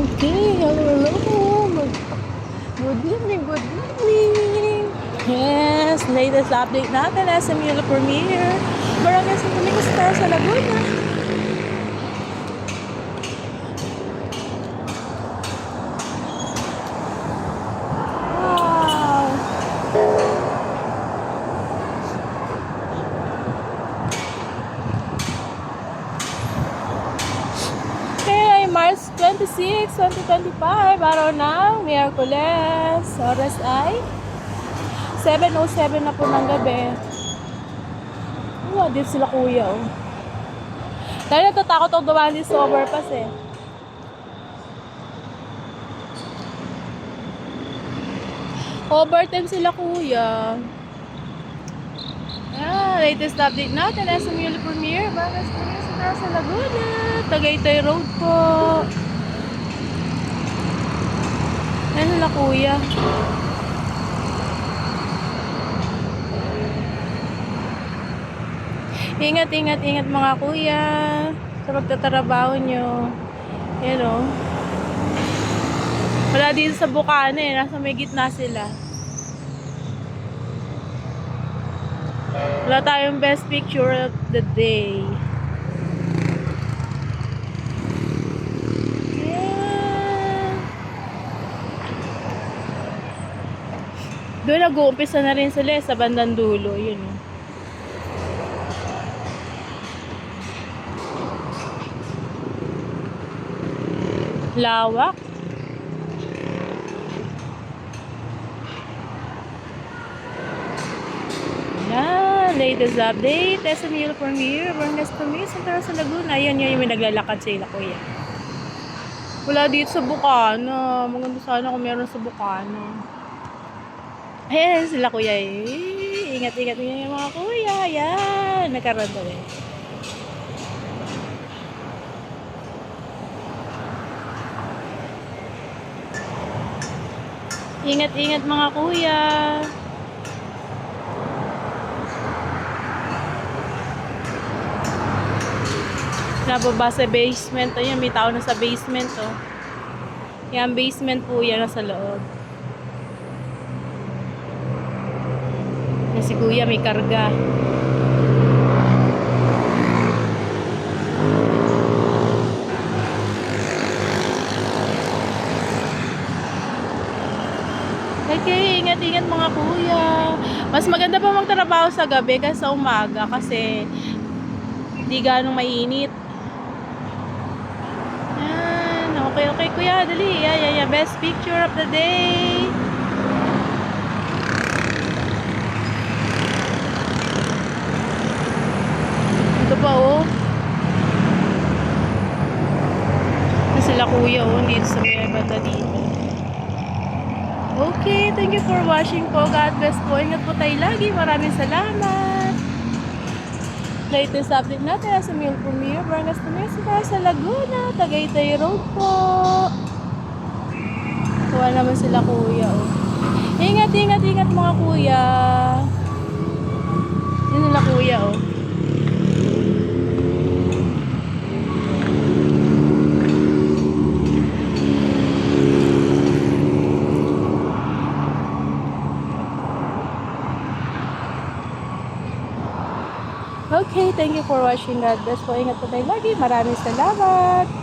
Okay, hello, hello. Good, evening, good evening. Yes, latest update natin, SMU La Premiere. Barangay San Domingo Star sa Laguna. March 26, 2025, araw ng Miyerkules. Oras ay 7.07 na po ng gabi. Oh, dito sila kuya, oh. Dahil natatakot ako gawa ni sober pass eh. Overtime sila kuya. Ah, latest update natin. SMU La Premiere. Bagas kami sa Laguna. Tagaytay Road po. Ano na kuya? Ingat, ingat, ingat mga kuya. Sa pagtatrabaho nyo. Yan o. Wala dito sa Bukana eh. Nasa may gitna sila. Wala tayong best picture of the day. Doon nag-uumpisa na rin sila eh, sa bandang dulo. Yun. Lawak. Yan, latest update. SMU Premiere, Barangay Premiere, Santa Rosa Laguna. Ayan yun yung may naglalakad sila, kuya. Wala dito sa Bukana. Maganda sana kung meron sa Bukana. Ayan sila, kuya. Eh. Ingat, ingat, ingat yung mga kuya. Ayan, nagkaroon daw eh. Ingat, ingat mga kuya. Nababa sa basement. Ayun, may tao na sa basement, oh. Yan, basement po yan nasa loob. Yan si kuya, may karga. Okay, ingat-ingat mga kuya. Mas maganda pa magtrabaho sa gabi kasi sa umaga kasi hindi ganong mainit. Yan. Okay, okay, kuya. Dali. Yeah, yeah, yeah. Best picture of the day. Ito pa, oh. Yan sila kuya, oh. Dito sa may banda dito. Okay, thank you for watching po. God bless po. Ingat po tayo lagi. Maraming salamat. Latest update natin sa Mil Premier, Barangay Tamesa, sa Laguna, Tagaytay Road po. Kuha naman sila kuya. Oh. Ingat, ingat, ingat mga kuya. Yun nila kuya oh. Okay, thank you for watching. God bless po. Ingat po tayo lagi. Maraming salamat.